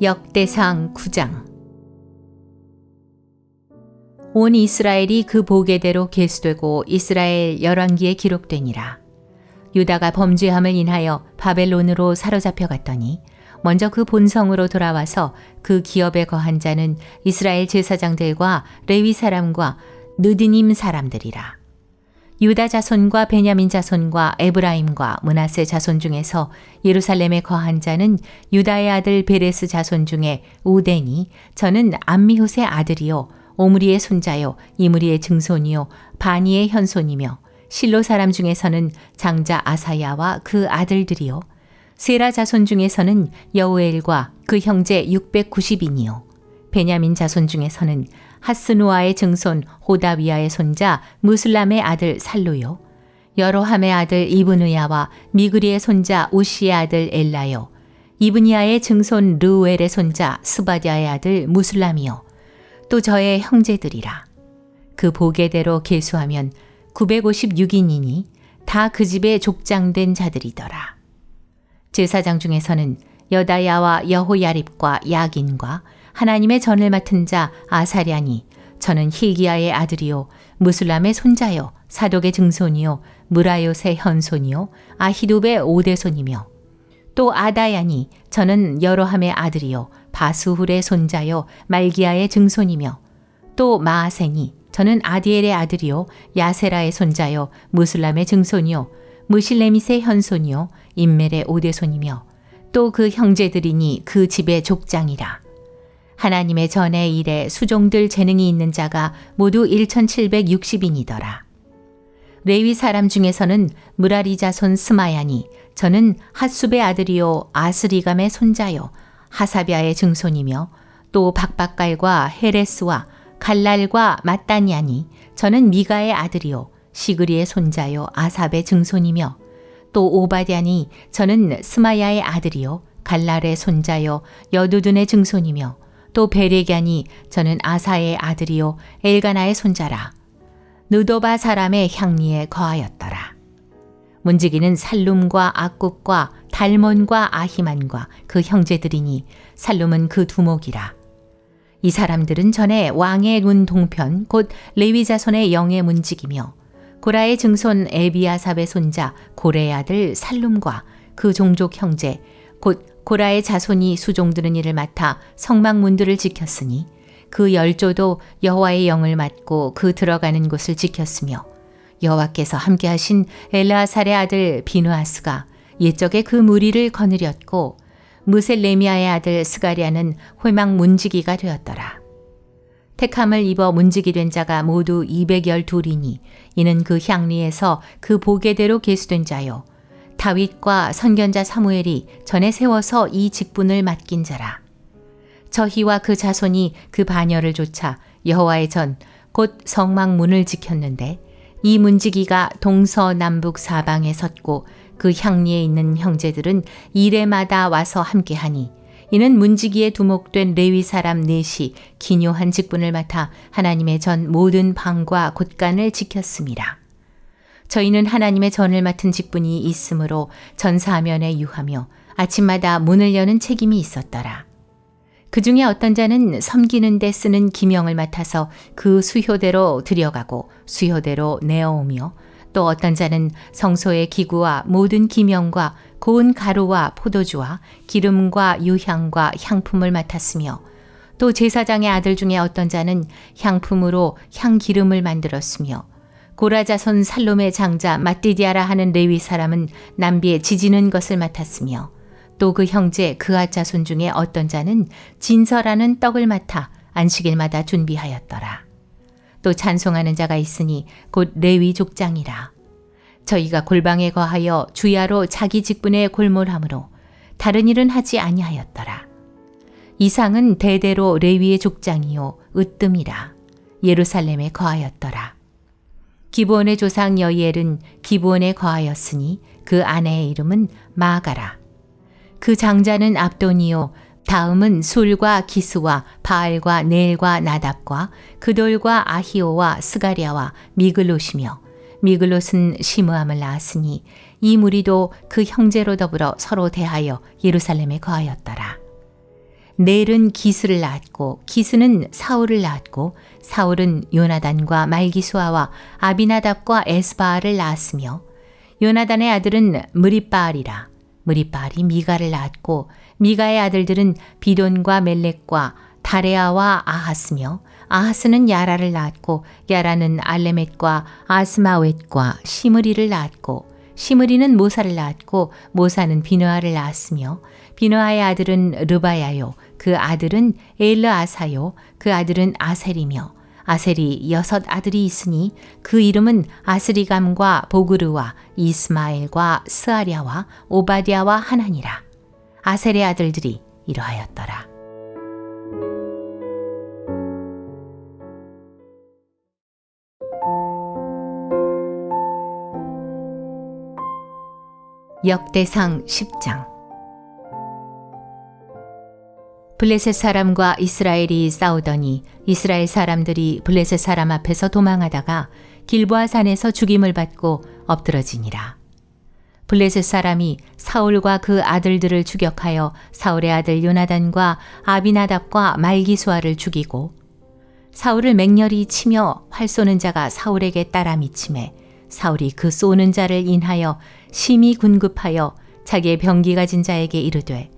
역대상 9장 온 이스라엘이 그 보게대로 계수되고 이스라엘 열왕기에 기록되니라. 유다가 범죄함을 인하여 바벨론으로 사로잡혀 갔더니 먼저 그 본성으로 돌아와서 그 기업에 거한 자는 이스라엘 제사장들과 레위 사람과 느디님 사람들이라. 유다 자손과 베냐민 자손과 에브라임과 문하세 자손 중에서 예루살렘에 거한 자는 유다의 아들 베레스 자손 중에 우덴이 저는 암미훗의 아들이요 오므리의 손자요 이므리의 증손이요 바니의 현손이며 실로 사람 중에서는 장자 아사야와 그 아들들이요. 세라 자손 중에서는 여우엘과 그 형제 690인이요. 베냐민 자손 중에서는 하스누아의 증손 호다위아의 손자 무슬람의 아들 살루요. 여로함의 아들 이브느야와 미그리의 손자 우시의 아들 엘라요. 이브니아의 증손 르우엘의 손자 스바디아의 아들 무슬람이요. 또 저의 형제들이라. 그 보게대로 계수하면 956인이니 다 그 집에 족장된 자들이더라. 제사장 중에서는 여다야와 여호야립과 야긴과 하나님의 전을 맡은 자 아사랴니 저는 힐기야의 아들이요 무슬람의 손자요 사독의 증손이요 무라요의 현손이요 아히둡의 오대손이며 또 아다야니 저는 여로함의 아들이요 바수훌의 손자요 말기야의 증손이며 또 마아생이 저는 아디엘의 아들이요 야세라의 손자요 무슬람의 증손이요 무실레밋의 현손이요 인멜의 오대손이며 또 그 형제들이니 그 집의 족장이라 하나님의 전의 일에 수종들 재능이 있는 자가 모두 1760인이더라. 레위 사람 중에서는 무라리 자손 스마야니 저는 핫숲의 아들이요 아스리감의 손자요 하사비아의 증손이며 또 박박갈과 헤레스와 갈랄과 마따니아니 저는 미가의 아들이요 시그리의 손자요 아삽의 증손이며 또 오바디아니 저는 스마야의 아들이요 갈랄의 손자요 여두둔의 증손이며 또 베레갸니 저는 아사의 아들이요 엘가나의 손자라. 느도바 사람의 향리에 거하였더라. 문지기는 살룸과 악굽과 달몬과 아히만과 그 형제들이니 살룸은 그 두목이라. 이 사람들은 전에 왕의 눈 동편 곧 레위 자손의 영의 문지기며 고라의 증손 에비아삽의 손자 고레의 아들 살룸과 그 종족 형제 곧 고라의 자손이 수종드는 일을 맡아 성막문들을 지켰으니 그 열조도 여호와의 영을 맡고 그 들어가는 곳을 지켰으며 여호와께서 함께하신 엘라살의 아들 비누아스가 옛적에 그 무리를 거느렸고 무셀레미아의 아들 스가리아는 회막 문지기가 되었더라. 택함을 입어 문지기 된 자가 모두 212이니 이는 그 향리에서 그 보게대로 계수된 자요 다윗과 선견자 사무엘이 전에 세워서 이 직분을 맡긴 자라. 저희와 그 자손이 그 반열을 쫓아 여호와의 전 곧 성막 문을 지켰는데 이 문지기가 동서남북 사방에 섰고 그 향리에 있는 형제들은 이래마다 와서 함께하니 이는 문지기에 두목된 레위 사람 넷이 기묘한 직분을 맡아 하나님의 전 모든 방과 곳간을 지켰습니다. 저희는 하나님의 전을 맡은 직분이 있으므로 전 사면에 유하며 아침마다 문을 여는 책임이 있었더라. 그 중에 어떤 자는 섬기는 데 쓰는 기명을 맡아서 그 수효대로 들여가고 수효대로 내어오며 또 어떤 자는 성소의 기구와 모든 기명과 고운 가루와 포도주와 기름과 유향과 향품을 맡았으며 또 제사장의 아들 중에 어떤 자는 향품으로 향기름을 만들었으며 고라자손 살롬의 장자 마띠디아라 하는 레위 사람은 남비에 지지는 것을 맡았으며 또 그 형제 그아 자손 중에 어떤 자는 진설하는 떡을 맡아 안식일마다 준비하였더라. 또 찬송하는 자가 있으니 곧 레위 족장이라. 저희가 골방에 거하여 주야로 자기 직분에 골몰함으로 다른 일은 하지 아니하였더라. 이상은 대대로 레위의 족장이요 으뜸이라. 예루살렘에 거하였더라. 기브온의 조상 여이엘은 기브온에 거하였으니 그 아내의 이름은 마가라. 그 장자는 압도니요 다음은 술과 기스와 바알과 넬과 나답과 그돌과 아히오와 스가리아와 미글롯이며 미글롯은 시므함을 낳았으니 이 무리도 그 형제로 더불어 서로 대하여 예루살렘에 거하였더라. 넬은 기스를 낳았고 기스는 사울을 낳았고 사울은 요나단과 말기수아와 아비나답과 에스바알을 낳았으며 요나단의 아들은 무리바알이라. 무리바알이 미가를 낳았고 미가의 아들들은 비돈과 멜렉과 다레아와 아하스며 아하스는 야라를 낳았고 야라는 알레멧과 아스마웻과 시므리를 낳았고 시므리는 모사를 낳았고 모사는 비누아를 낳았으며 비누아의 아들은 르바야요 그 아들은 엘르아사요 그 아들은 아셀이며 아셀이 여섯 아들이 있으니 그 이름은 아스리감과 보그르와 이스마엘과 스아랴와 오바디아와 하나니라. 아셀의 아들들이 이러하였더라. 역대상 10장 블레셋 사람과 이스라엘이 싸우더니 이스라엘 사람들이 블레셋 사람 앞에서 도망하다가 길보아 산에서 죽임을 받고 엎드러지니라. 블레셋 사람이 사울과 그 아들들을 추격하여 사울의 아들 요나단과 아비나답과 말기수아를 죽이고 사울을 맹렬히 치며 활 쏘는 자가 사울에게 따라 미침해 사울이 그 쏘는 자를 인하여 심히 군급하여 자기의 병기 가 진 자에게 이르되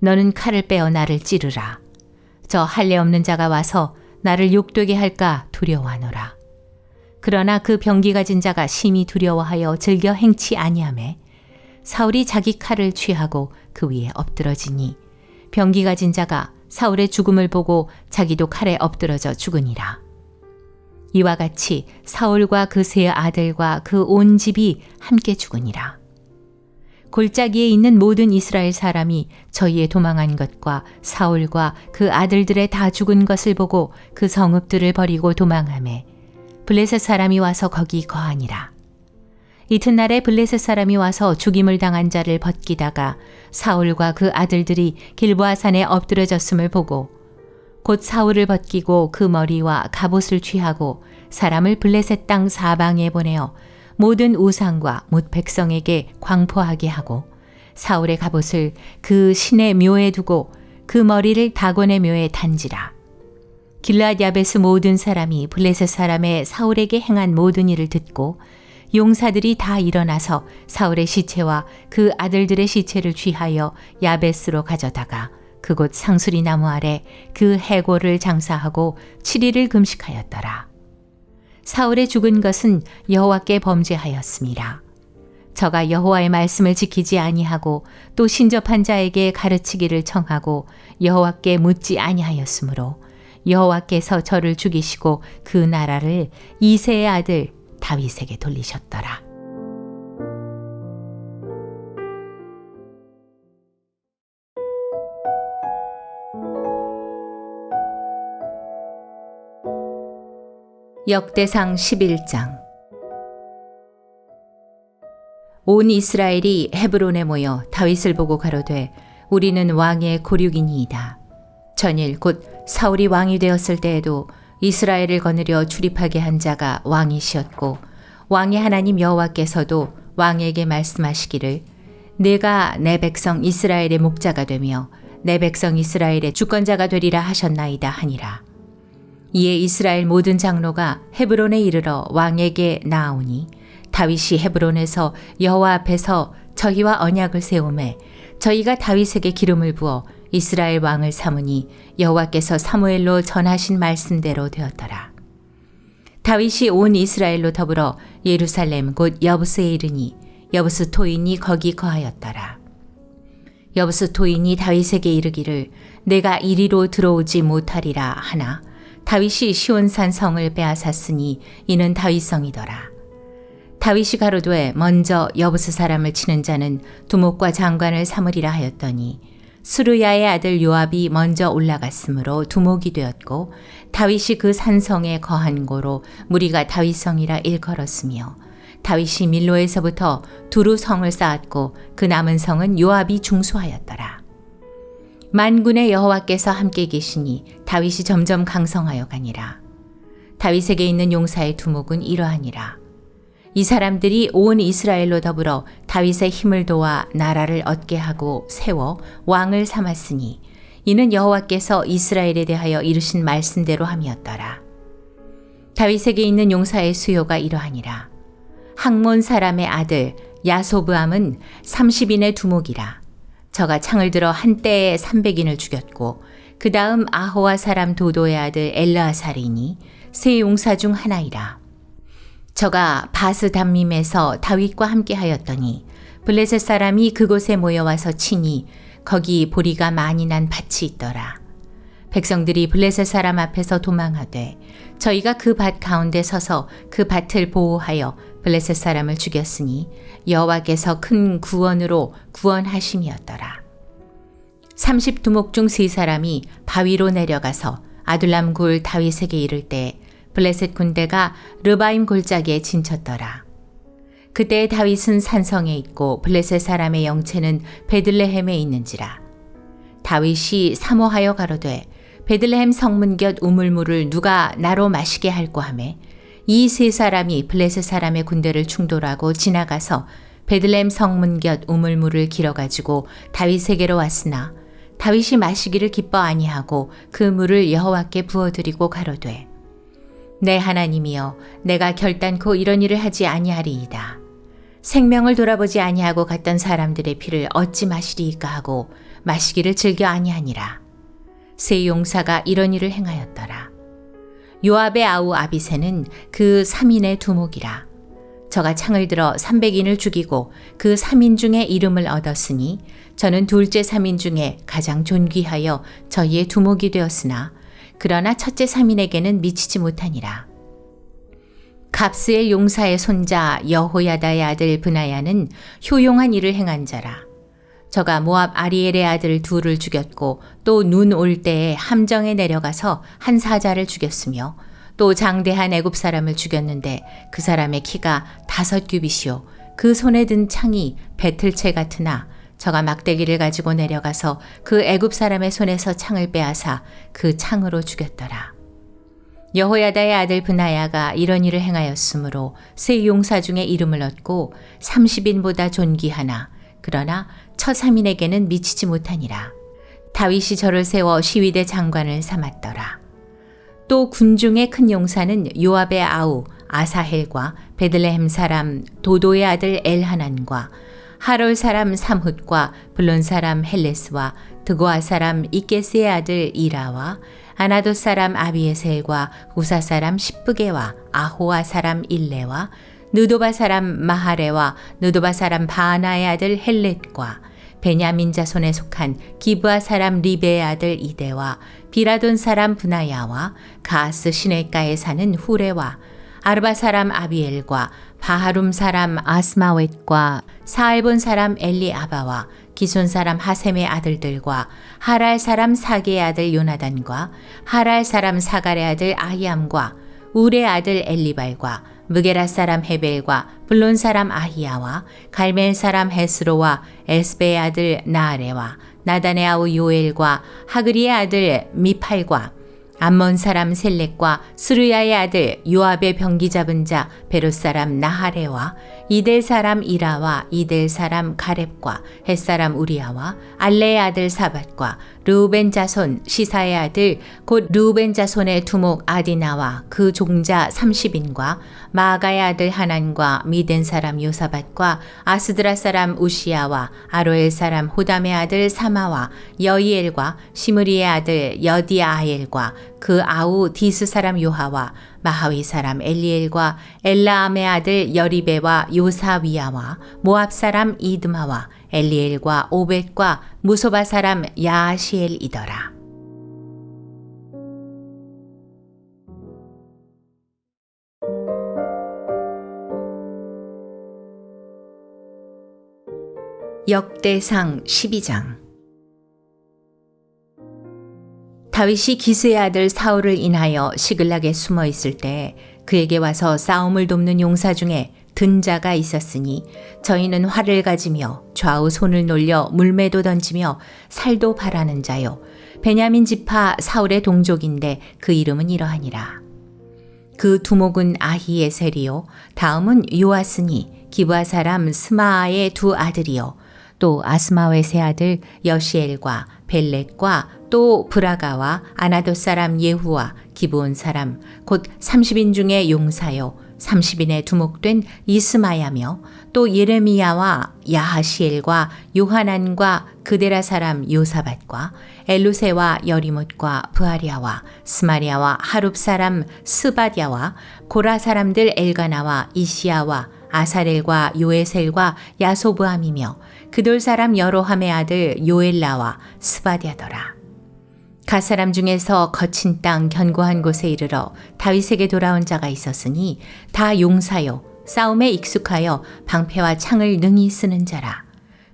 너는 칼을 빼어 나를 찌르라 저 할례 없는 자가 와서 나를 욕되게 할까 두려워하노라 그러나 그 병기 가진 자가 심히 두려워하여 즐겨 행치 아니하매 사울이 자기 칼을 취하고 그 위에 엎드러지니 병기 가진 자가 사울의 죽음을 보고 자기도 칼에 엎드러져 죽으니라. 이와 같이 사울과 그 세 아들과 그 온 집이 함께 죽으니라. 골짜기에 있는 모든 이스라엘 사람이 저희에 도망한 것과 사울과 그 아들들의 다 죽은 것을 보고 그 성읍들을 버리고 도망하매 블레셋 사람이 와서 거기 거하니라. 이튿날에 블레셋 사람이 와서 죽임을 당한 자를 벗기다가 사울과 그 아들들이 길보아 산에 엎드려졌음을 보고 곧 사울을 벗기고 그 머리와 갑옷을 취하고 사람을 블레셋 땅 사방에 보내어 모든 우상과 못 백성에게 광포하게 하고 사울의 갑옷을 그 신의 묘에 두고 그 머리를 다곤의 묘에 단지라. 길라앗 야베스 모든 사람이 블레셋 사람의 사울에게 행한 모든 일을 듣고 용사들이 다 일어나서 사울의 시체와 그 아들들의 시체를 취하여 야베스로 가져다가 그곳 상수리 나무 아래 그 해골을 장사하고 7일을 금식하였더라. 사울의 죽은 것은 여호와께 범죄하였습니다. 저가 여호와의 말씀을 지키지 아니하고 또 신접한 자에게 가르치기를 청하고 여호와께 묻지 아니하였으므로 여호와께서 저를 죽이시고 그 나라를 이세의 아들 다윗에게 돌리셨더라. 역대상 11장 온 이스라엘이 헤브론에 모여 다윗을 보고 가로되 우리는 왕의 고륙이니이다. 전일 곧 사울이 왕이 되었을 때에도 이스라엘을 거느려 출입하게 한 자가 왕이시었고 왕의 하나님 여호와께서도 왕에게 말씀하시기를 내가 내 백성 이스라엘의 목자가 되며 내 백성 이스라엘의 주권자가 되리라 하셨나이다 하니라. 이에 이스라엘 모든 장로가 헤브론에 이르러 왕에게 나아오니 다윗이 헤브론에서 여호와 앞에서 저희와 언약을 세우매 저희가 다윗에게 기름을 부어 이스라엘 왕을 삼으니 여호와께서 사무엘로 전하신 말씀대로 되었더라. 다윗이 온 이스라엘로 더불어 예루살렘 곧 여부스에 이르니 여부스 토인이 거기 거하였더라. 여부스 토인이 다윗에게 이르기를 내가 이리로 들어오지 못하리라 하나 다윗이 시온산 성을 빼앗았으니 이는 다윗성이더라. 다윗이 가로되 먼저 여부스 사람을 치는 자는 두목과 장관을 삼으리라 하였더니 수르야의 아들 요압이 먼저 올라갔으므로 두목이 되었고 다윗이 그 산성에 거한 고로 무리가 다윗성이라 일컬었으며 다윗이 밀로에서부터 두루 성을 쌓았고 그 남은 성은 요압이 중수하였더라. 만군의 여호와께서 함께 계시니 다윗이 점점 강성하여 가니라. 다윗에게 있는 용사의 두목은 이러하니라. 이 사람들이 온 이스라엘로 더불어 다윗의 힘을 도와 나라를 얻게 하고 세워 왕을 삼았으니 이는 여호와께서 이스라엘에 대하여 이르신 말씀대로 함이었더라. 다윗에게 있는 용사의 수요가 이러하니라. 항몬 사람의 아들 야소브암은 30인의 두목이라. 저가 창을 들어 한때에 300인을 죽였고 그 다음 아호와 사람 도도의 아들 엘르아살이니 세 용사 중 하나이라. 저가 바스 담밈에서 다윗과 함께 하였더니 블레셋 사람이 그곳에 모여와서 치니 거기 보리가 많이 난 밭이 있더라. 백성들이 블레셋 사람 앞에서 도망하되 저희가 그 밭 가운데 서서 그 밭을 보호하여 블레셋 사람을 죽였으니 여호와께서 큰 구원으로 구원하심이었더라. 30두목 중 세 사람이 바위로 내려가서 아둘람 굴 다윗에게 이를 때 블레셋 군대가 르바임 골짜기에 진쳤더라. 그때 다윗은 산성에 있고 블레셋 사람의 영체는 베들레헴에 있는지라. 다윗이 사모하여 가로되 베들레헴 성문 곁 우물물을 누가 나로 마시게 할고 하매 이세 사람이 블레셋 사람의 군대를 충돌하고 지나가서 베들레헴 성문 곁 우물물을 길어 가지고 다윗에게로 왔으나 다윗이 마시기를 기뻐 아니하고 그 물을 여호와께 부어 드리고 가로되 내 하나님이여 내가 결단코 이런 일을 하지 아니하리이다. 생명을 돌아보지 아니하고 갔던 사람들의 피를 어찌 마시리이까 하고 마시기를 즐겨 아니하니라. 세 용사가 이런 일을 행하였더라. 요압의 아우 아비세는 그 3인의 두목이라. 저가 창을 들어 300인을 죽이고 그 3인 중에 이름을 얻었으니 저는 둘째 3인 중에 가장 존귀하여 저희의 두목이 되었으나 그러나 첫째 3인에게는 미치지 못하니라. 갑스의 용사의 손자 여호야다의 아들 브나야는 효용한 일을 행한 자라. 저가 모압 아리엘의 아들 둘을 죽였고 또 눈 올 때에 함정에 내려가서 한 사자를 죽였으며 또 장대한 애굽 사람을 죽였는데 그 사람의 키가 다섯 규빗이요 그 손에 든 창이 배틀채 같으나 저가 막대기를 가지고 내려가서 그 애굽 사람의 손에서 창을 빼앗아 그 창으로 죽였더라. 여호야다의 아들 브나야가 이런 일을 행하였으므로 세 용사 중에 이름을 얻고 30인보다 존귀하나 그러나 처삼인에게는 미치지 못하니라. 다윗이 저를 세워 시위대 장관을 삼았더라. 또 군중의 큰 용사는 요압의 아우 아사헬과 베들레헴 사람 도도의 아들 엘하난과 하롤 사람 삼훗과 블론 사람 헬레스와 드고아 사람 이게스의 아들 이라와 아나도 사람 아비에셀과 우사 사람 십부게와 아호아 사람 일레와 느도바 사람 마하레와 느도바 사람 바하나의 아들 헬렛과 베냐민 자손에 속한 기브아 사람 리베의 아들 이데와 비라돈 사람 분하야와 가스 시내가에 사는 후레와 아르바 사람 아비엘과 바하룸 사람 아스마웻과 사알본 사람 엘리아바와 기손 사람 하셈의 아들들과 하랄 사람 사게의 아들 요나단과 하랄 사람 사갈의 아들 아히암과 우레 아들 엘리발과 무게라 사람 헤벨과 블론 사람 아히야와 갈멜 사람 헤스로와 에스베의 아들 나아레와 나단의 아우 요엘과 하그리의 아들 미팔과 암몬 사람 셀렉과 스루야의 아들 요압의 병기 잡은 자 베롯 사람 나하레와 이델 사람 이라와 이델 사람 가렙과 헷 사람 우리아와 알레의 아들 사밧과 르우벤 자손 시사의 아들 곧 르우벤 자손의 두목 아디나와 그 종자 30인과 마가의 아들 하난과 미덴 사람 요사밧과 아스드라 사람 우시아와 아로엘 사람 호담의 아들 사마와 여이엘과 시므리의 아들 여디아엘과 그 아우 디스 사람 요하와 마하위 사람 엘리엘과 엘라암의 아들 여리베와 요사위아와 모압 사람 이드마와 엘리엘과 오벳과 무소바 사람 야시엘이더라. 역대상 12장 다윗이 기스의 아들 사울을 인하여 시글락에 숨어 있을 때 그에게 와서 싸움을 돕는 용사 중에 든 자가 있었으니 저희는 활을 가지며 좌우 손을 놀려 물매도 던지며 살도 바라는 자요. 베냐민 지파 사울의 동족인데 그 이름은 이러하니라. 그 두목은 아히에셀이요. 다음은 요아스니 기브아 사람 스마아의 두 아들이요 또 아스마웨의 아들 여시엘과 벨렛과 또 브라가와 아나도 사람 예후와 기브온 사람 곧 30인 중에 용사요 30인에 두목된 이스마야며 또 예레미야와 야하시엘과 요하난과 그데라 사람 요사밭과 엘루세와 여리못과 부하리아와 스마리아와 하룹 사람 스바디아와 고라 사람들 엘가나와 이시야와 아사렐과 요에셀과 야소브함이며 그돌 사람 여로함의 아들 요엘라와 스바디아더라. 가 사람 중에서 거친 땅 견고한 곳에 이르러 다윗에게 돌아온 자가 있었으니 다 용사요 싸움에 익숙하여 방패와 창을 능히 쓰는 자라.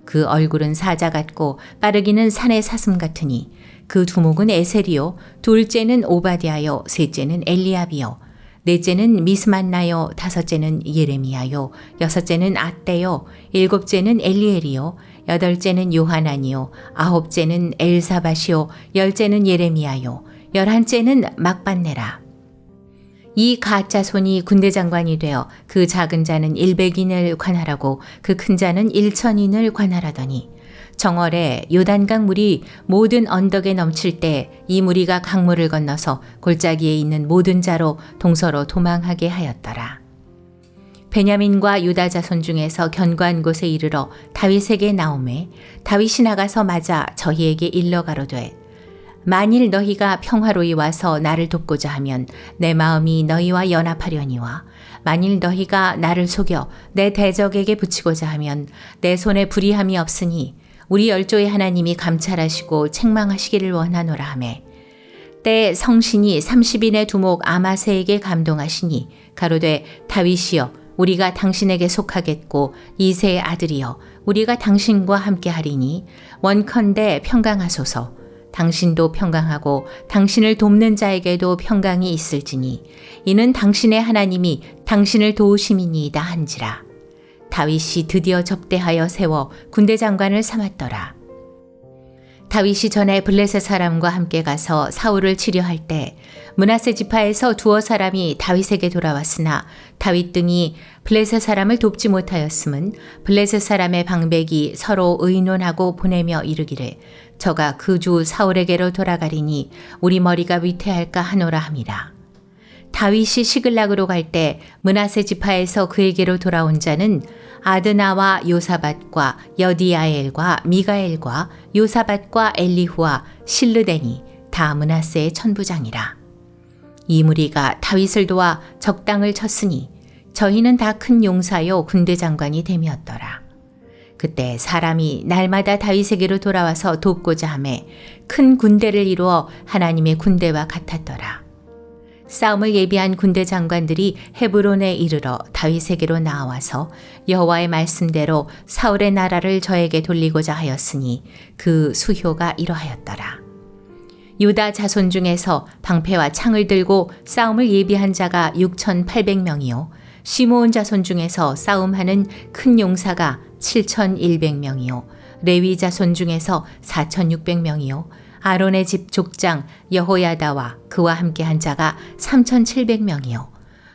그 얼굴은 사자 같고 빠르기는 산의 사슴 같으니 그 두목은 에셀이요 둘째는 오바디아요 셋째는 엘리압이요 넷째는 미스만나요. 다섯째는 예레미야요. 여섯째는 아떼요. 일곱째는 엘리엘이요. 여덟째는 요하나니요. 아홉째는 엘사바시요. 열째는 예레미야요. 열한째는 막반네라. 이 가짜 손이 군대 장관이 되어 그 작은 자는 100인을 관할하고 그 큰 자는 1천인을 관할하더니 정월에 요단강 물이 모든 언덕에 넘칠 때 이 무리가 강물을 건너서 골짜기에 있는 모든 자로 동서로 도망하게 하였더라. 베냐민과 유다 자손 중에서 견고한 곳에 이르러 다윗에게 나오매 다윗이 나가서 맞아 저희에게 일러 가로되 만일 너희가 평화로이 와서 나를 돕고자 하면 내 마음이 너희와 연합하려니와 만일 너희가 나를 속여 내 대적에게 붙이고자 하면 내 손에 불의함이 없으니 우리 열조의 하나님이 감찰하시고 책망하시기를 원하노라 하매 때 성신이 30인의 두목 아마세에게 감동하시니 가로되 다윗이여 우리가 당신에게 속하겠고 이세의 아들이여 우리가 당신과 함께 하리니 원컨대 평강하소서. 당신도 평강하고 당신을 돕는 자에게도 평강이 있을지니 이는 당신의 하나님이 당신을 도우심이니이다 한지라 다윗이 드디어 접대하여 세워 군대 장관을 삼았더라 다윗이 전에 블레셋 사람과 함께 가서 사울을 치료할 때 문하세 지파에서 두어 사람이 다윗에게 돌아왔으나 다윗 등이 블레셋 사람을 돕지 못하였음은 블레셋 사람의 방백이 서로 의논하고 보내며 이르기를 저가 그 주 사울에게로 돌아가리니 우리 머리가 위태할까 하노라 함이라. 다윗이 시글락으로 갈 때 문하세 지파에서 그에게로 돌아온 자는 아드나와 요사밭과 여디아엘과 미가엘과 요사밭과 엘리후와 실르데니 다 문하세의 천부장이라. 이 무리가 다윗을 도와 적당을 쳤으니 저희는 다 큰 용사요 군대 장관이 됨이었더라. 그때 사람이 날마다 다윗에게로 돌아와서 돕고자 하매 큰 군대를 이루어 하나님의 군대와 같았더라. 싸움을 예비한 군대 장관들이 헤브론에 이르러 다윗에게로 나와서 여호와의 말씀대로 사울의 나라를 저에게 돌리고자 하였으니 그 수효가 이러하였더라. 유다 자손 중에서 방패와 창을 들고 싸움을 예비한 자가 6,800명이요. 시므온 자손 중에서 싸움하는 큰 용사가 7,100명이요. 레위 자손 중에서 4,600명이요. 아론의 집 족장 여호야다와 그와 함께 한 자가 3,700명이요.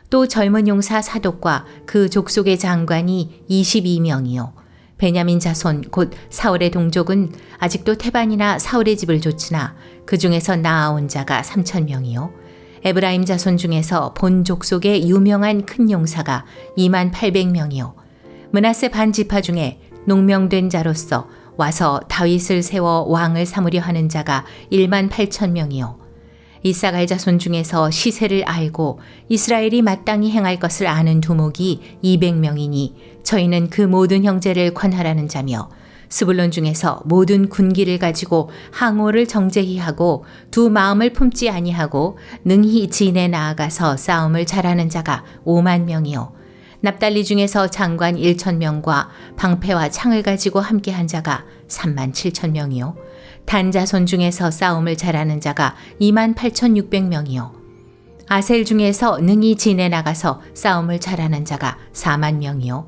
또 젊은 용사 사독과 그 족속의 장관이 22명이요. 베냐민 자손 곧 사울의 동족은 아직도 태반이나 사울의 집을 좇으나 그 중에서 나아온 자가 3,000명이요. 에브라임 자손 중에서 본 족속의 유명한 큰 용사가 2만 800명이요. 문하세 반 지파 중에 농명된 자로서 와서 다윗을 세워 왕을 삼으려 하는 자가 1만 8천 명이요. 이사갈 자손 중에서 시세를 알고 이스라엘이 마땅히 행할 것을 아는 두목이 200명이니 저희는 그 모든 형제를 관할하는 자며 스불론 중에서 모든 군기를 가지고 항오를 정제히 하고 두 마음을 품지 아니하고 능히 진에 나아가서 싸움을 잘하는 자가 5만 명이요 납달리 중에서 장관 1천 명과 방패와 창을 가지고 함께 한 자가 3만 7천 명이요. 단자손 중에서 싸움을 잘하는 자가 2만 8,600명이요. 아셀 중에서 능히 진에 나가서 싸움을 잘하는 자가 4만 명이요.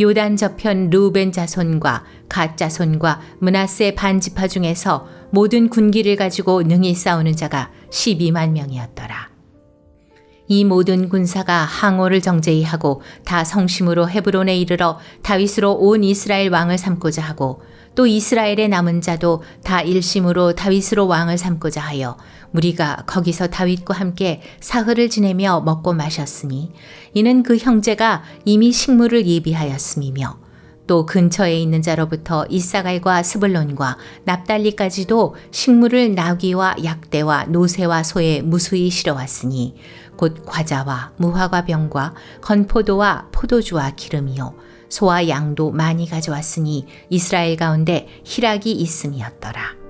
요단 저편 루벤 자손과 갓 자손과 문하세 반지파 중에서 모든 군기를 가지고 능히 싸우는 자가 12만 명이었더라. 이 모든 군사가 항오를 정제히 하고 다 성심으로 헤브론에 이르러 다윗으로 온 이스라엘 왕을 삼고자 하고 또 이스라엘의 남은 자도 다 일심으로 다윗으로 왕을 삼고자 하여 무리가 거기서 다윗과 함께 사흘을 지내며 먹고 마셨으니 이는 그 형제가 이미 식물을 예비하였음이며 또 근처에 있는 자로부터 이사갈과 스불론과 납달리까지도 식물을 나귀와 약대와 노새와 소에 무수히 실어왔으니 곧 과자와 무화과 병과 건포도와 포도주와 기름이요 소와 양도 많이 가져왔으니 이스라엘 가운데 희락이 있음이었더라.